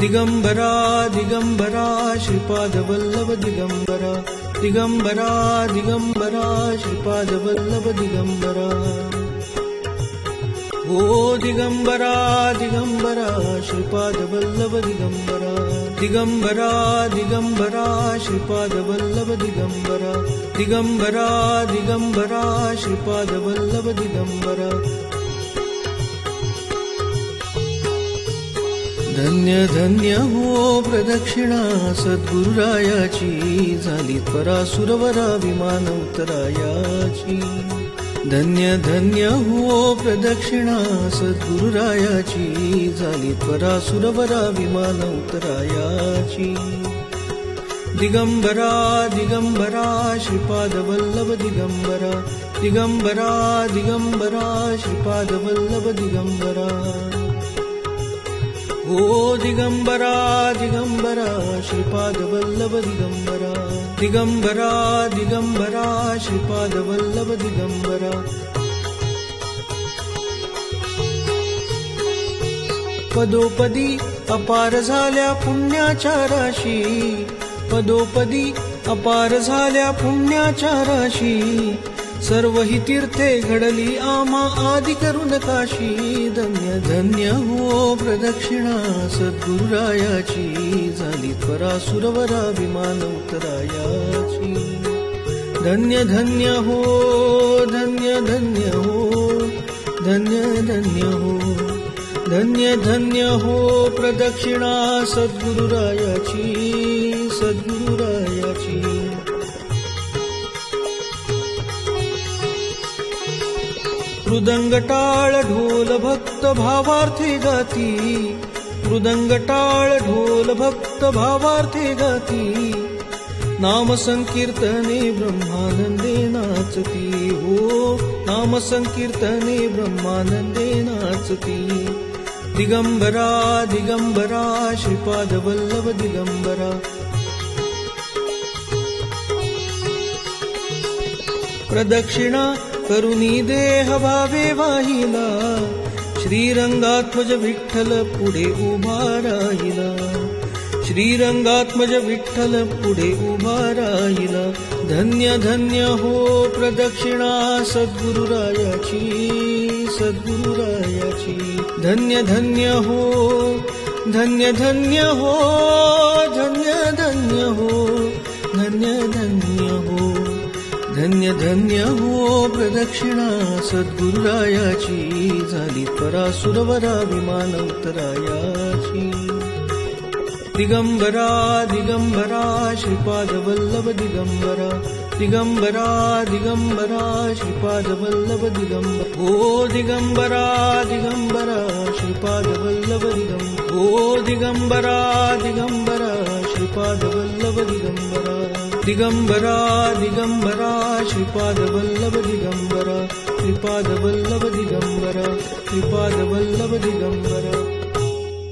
दिगम्बरा दिगम्बरा श्रीपादवल्लभ दिगम्बरा दिगम्बरा दिगम्बरा श्रीपादवल्लभ दिगम्बरा ओ दिगम्बरा दिगम्बरा श्रीपादवल्लभ दिगम्बरा दिगम्बरा दिगम्बरा श्रीपादवल्लभ दिगम्बरा दिगम्बरा दिगम्बरा श्रीपादवल्लभ दिगम्बरा धन्य धन्य हो प्रदक्षिणा सद्गुरुरायाची. झाली त्वरा विमान उतरायाची धन्य धन्य हो प्रदक्षिणा सद्गुरुरायाची. झाली त्वरा सुरवरा विमान उतरायाची दिगंबरा दिगंबरा श्रीपादवल्लभ दिगंबरा. दिगंबरा दिगंबरा श्रीपादवल्लभ दिगंबरा. ओ दिगंबरा दिगंबरा श्रीपादवल्लभ दिगंबरा। दिगंबरा दिगंबरा श्रीपादवल्लभ दिगंबरा। पदोपदी अपार झाल्या पुण्याच्या राशी। पदोपदी अपार झाल्या पुण्याच्या राशी सर्व ही तीर्थे घडली आमा आदि करून काशी. धन्य धन्य हो प्रदक्षिणा सद्गुरायाची झाली त्वरा सुरवरा विमान उतरायाची धन्य धन्य हो धन्य धन्य हो. धन्य धन्य हो. धन्य धन्य हो प्रदक्षिणा सद्गुरुरायाची सद्गुरुरायाची. मृदंग टाळ ढोल भक्त भावार्थे गाती मृदंग टाळ ढोल भक्त भावार्थे गाती नाम संकीर्तने ब्रह्मानंदे नाचती। हो नाम संकीर्तने ब्रह्मानंदे नाचती। दिगंबरा दिगंबरा श्रीपाद वल्लभ दिगंबरा प्रदक्षिणा करुणी देह भावे वाहिला श्रीरंगात्मज विठ्ठल पुढे उभा राहिला. श्रीरंगात्मज विठ्ठल पुढे उभा राहिला. धन्य धन्य हो प्रदक्षिणा सद्गुरुरायाची सद्गुरुरायाची. धन्य धन्य हो, धन्य धन्य हो, धन्य धन्य हो, धन्य धन्य हो. धन्य धन्य हो प्रदक्षिणा सद्गुरुरायाची झाली त्वरा सुरवरा विमान उतरायाची दिगंबरा दिगंबरा श्रीपाद वल्लभ दिगंबरा दिगंबरा दिगंबरा श्रीपाद वल्लभ दिगंबर. ओ दिगंबरा दिगंबरा श्रीपाद वल्लभ दिगंबर. ओ दिगंबरा दिगंबरा श्रीपाद वल्लभ दिगंबरा दिगंबरा दिगंबरा श्रीपाद वल्लभ दिगंबरा श्रीपाद वल्लभ